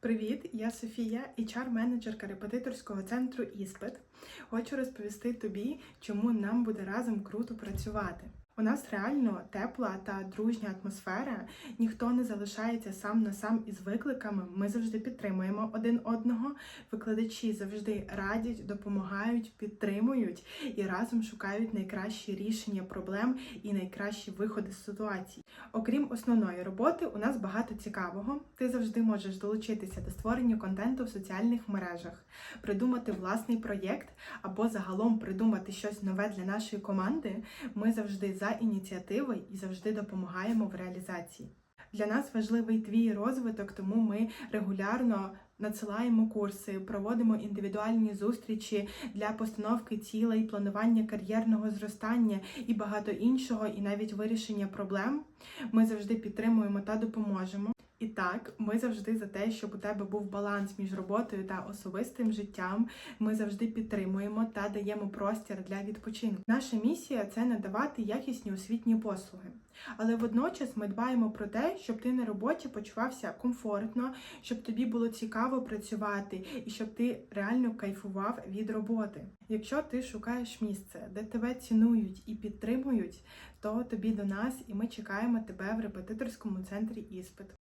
Привіт, я Софія, HR-менеджерка репетиторського центру Іспит. Хочу розповісти тобі, чому нам буде разом круто працювати. У нас реально тепла та дружня атмосфера. Ніхто не залишається сам на сам із викликами. Ми завжди підтримуємо один одного. Викладачі завжди радять, допомагають, підтримують і разом шукають найкращі рішення проблем і найкращі виходи з ситуацій. Окрім основної роботи, у нас багато цікавого. Ти завжди можеш долучитися до створення контенту в соціальних мережах, придумати власний проєкт або загалом придумати щось нове для нашої команди. Ми завжди за ініціативи і завжди допомагаємо в реалізації. Для нас важливий твій розвиток, тому ми регулярно надсилаємо курси, проводимо індивідуальні зустрічі для постановки цілей, планування кар'єрного зростання і багато іншого, і навіть вирішення проблем. Ми завжди підтримуємо та допоможемо. І так, ми завжди за те, щоб у тебе був баланс між роботою та особистим життям. Ми завжди підтримуємо та даємо простір для відпочинку. Наша місія це надавати якісні освітні послуги. Але водночас ми дбаємо про те, щоб ти на роботі почувався комфортно, щоб тобі було цікаво працювати і щоб ти реально кайфував від роботи. Якщо ти шукаєш місце, де тебе цінують і підтримують, то тобі до нас, і ми чекаємо тебе в репетиторському центрі іспит.